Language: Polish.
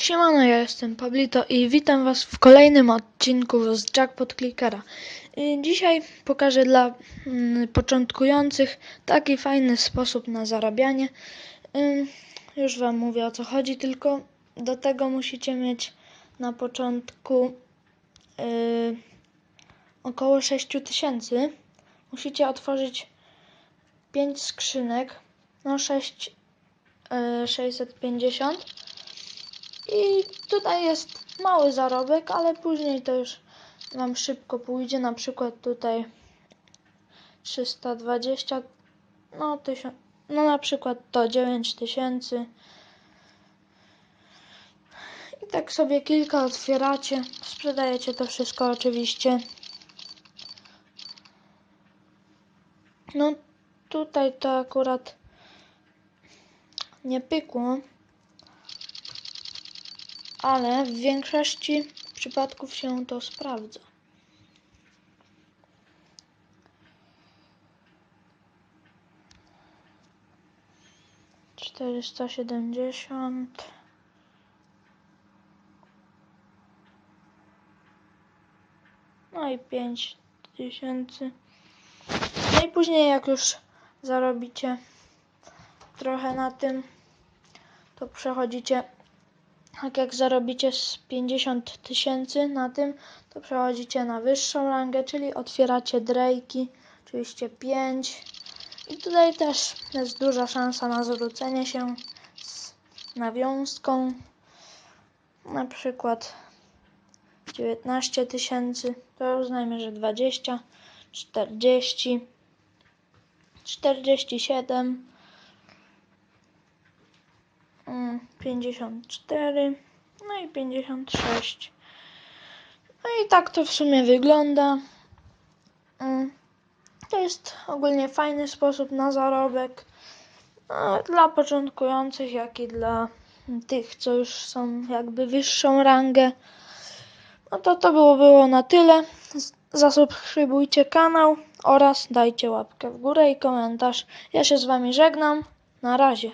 Siemano, ja jestem Pablito i witam Was w kolejnym odcinku z Jackpot Clickera. Y, Dzisiaj pokażę dla mm, początkujących taki fajny sposób na zarabianie. Ym, Już Wam mówię o co chodzi, tylko do tego musicie mieć na początku y, około 6000. Musicie otworzyć 5 skrzynek, no 6, y, 650. Tutaj jest mały zarobek, ale później to już Wam szybko pójdzie. Na przykład tutaj 320, no, 1000, no na przykład to 9000. I tak sobie kilka otwieracie. Sprzedajecie to wszystko oczywiście. No tutaj to akurat nie pykło ale w większości przypadków się to sprawdza. Czterysta siedemdziesiąt. No i pięć tysięcy. No i później jak już zarobicie trochę na tym, to przechodzicie tak jak zarobicie z 50 tysięcy na tym, to przechodzicie na wyższą rangę, czyli otwieracie drejki, oczywiście 5. I tutaj też jest duża szansa na zwrócenie się z nawiązką. Na przykład 19 tysięcy, to uznajmy, że 20, 40, 47, mm, 54, no i 56. No i tak to w sumie wygląda. Mm, To jest ogólnie fajny sposób na zarobek. No, Dla początkujących, jak i dla tych, co już są jakby wyższą rangę. No to to było, było na tyle. Zasubskrybujcie kanał oraz dajcie łapkę w górę i komentarz. Ja się z Wami żegnam. Na razie.